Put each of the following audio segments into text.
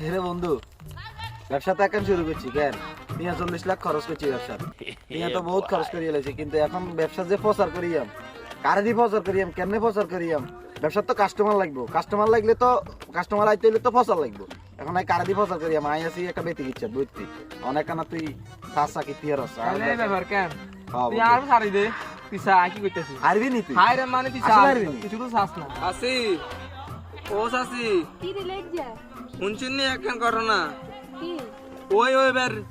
রে বন্ধু ব্যবসা তো এখন শুরু করছি কেন? তিন চল্লিশ লাখ খরচ করছি ব্যবসা। তিন তো বহুত খরচ করিয়ে লেছি কিন্তু এখন ব্যবসা যে প্রচার করিয়াম কারে দিয়ে প্রচার করিয়াম কেমনে প্রচার করিয়াম ব্যবসার তো কাস্টমার লাগবো। কাস্টমার লাগলে তো কাস্টমার আইতে হলে তো প্রচার লাগবো। এখন আই কারে দিয়ে প্রচার করিয়াম আই আছি একটা বেতি ইচ্ছা বুঝতি? অনেক না তুই সাত সাকি তিয়ার তাহলে এই ব্যাপার কেন? হ্যাঁ, তুই আর সারি দে পিছা কি করতেছিস? আরবি নি তুই? হাই রে মানে আসলে কিছু তো চাস না। আসি ও সাসি। কি রে লজ্জা? শুনছেন নি একখান ঘটনা? কি? ওই ওই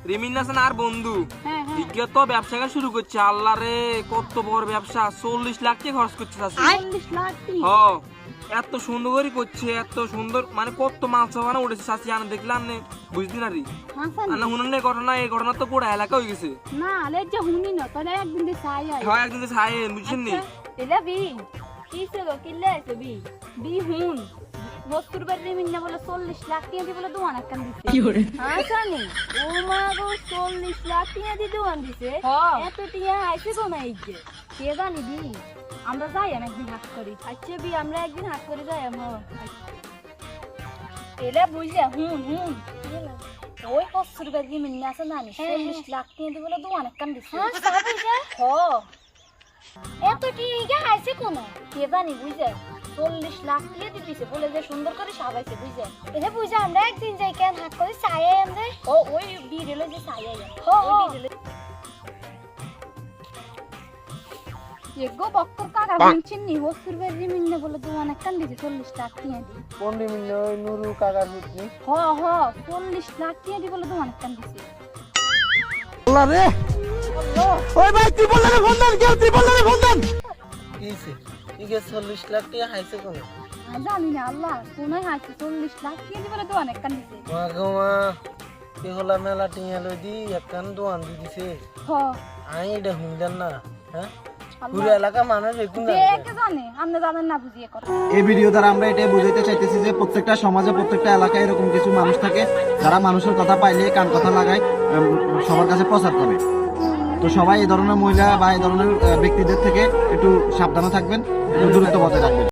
রিমিন নাসেন আর বন্ধু। হ্যাঁ হ্যাঁ। ইজ্ঞা তো ব্যবসা শুরু করছে? আল্লাহ রে কত বড় ব্যবসা। চল্লিশ লাখ টাকা খরচ করছে চাষি চল্লিশ লাখ কি? এত সুন্দর করে করছে এত সুন্দর মানে কত মাছ বানা উঠেছে চাষি আনা দেখলাম নে বুঝলি না রি? হাসান আনা শুনুন নে ঘটনা এই ঘটনা তো পুরো এলাকা হয়ে গেছে। না হুনি না তাহলে একদিন সাই আই হয় একদিন ছাই বুঝছেন নি? এলা বি কিল্লে আছে বি? বি হুন। বস্তুর বাড়ি মিন্না বলে চল্লিশ লাখ টাকা দিয়ে বলে দোয়ান একখান দিছে। হাসানি ও মা গো চল্লিশ লাখ টাকা দিয়ে দোয়ান দিছে। এত টিয়া আইছে তো না এই যে? কে জানি বি আমরা যাই আমি একদিন হাট করি। আচ্ছা বি আমরা একদিন হাট করে যাই আমরা এলা বুঝলে হুন হুন ওই বস্তুর বাড়ি মিন্না আছে না চল্লিশ লাখ টাকা দিয়ে বলে দোয়ান একখান দিছে। হ। এত টিকা আইছে কোন? কে জানি বুঝে। চল্লিশ লাখ দিয়ে দিতেছে বলে যে সুন্দর করে সাজাইছে বুঝে। এটা বুঝে আমরা একদিন যাই কেন হাত করে চাই আমরা ও ওই বিড়েলে যে চাই আই এগো বক্তর কাকা বলছেন নি হস্তুর বাড়ি মিন্নে বলে দোয়ান একটা দিছে চল্লিশ লাখ দিয়ে দি। পন্ডি মিন্য ওই নুরু কাকার পুত্রি হ হ চল্লিশ লাখ দিয়ে দি বলে দোয়ান একটা দিছে। আল্লাহ রে! ওই ভাই বললে রে ফোন দেন কেউ বললে রে ফোন দেন কিছে ইগে চল্লিশ লাখ টাকা হাইছে কোন? জানি না আল্লাহ কোনায় হাসছে চল্লিশ লাখ দিয়ে দি বলে দোয়ান একটা দিছে। মা গো মা কি হলা মেলা টিয়া লই দি একখান দোয়ান দি দিছে। হ। আই এটা হুমজান না হ্যাঁ? পুরো এলাকা মানুষ একটু দেখে জানে আপনি জানেন না বুঝিয়ে কথা। এই ভিডিও দ্বারা আমরা এটাই বুঝাইতে চাইতেছি যে প্রত্যেকটা সমাজে প্রত্যেকটা এলাকায় এরকম কিছু মানুষ থাকে যারা মানুষের কথা পাইলে কান কথা লাগায় সবার কাছে প্রচার করে। তো সবাই এই ধরনের মহিলা বা এই ধরনের ব্যক্তিদের থেকে একটু সাবধানে থাকবেন, একটু দূরত্ব বজায় রাখবেন।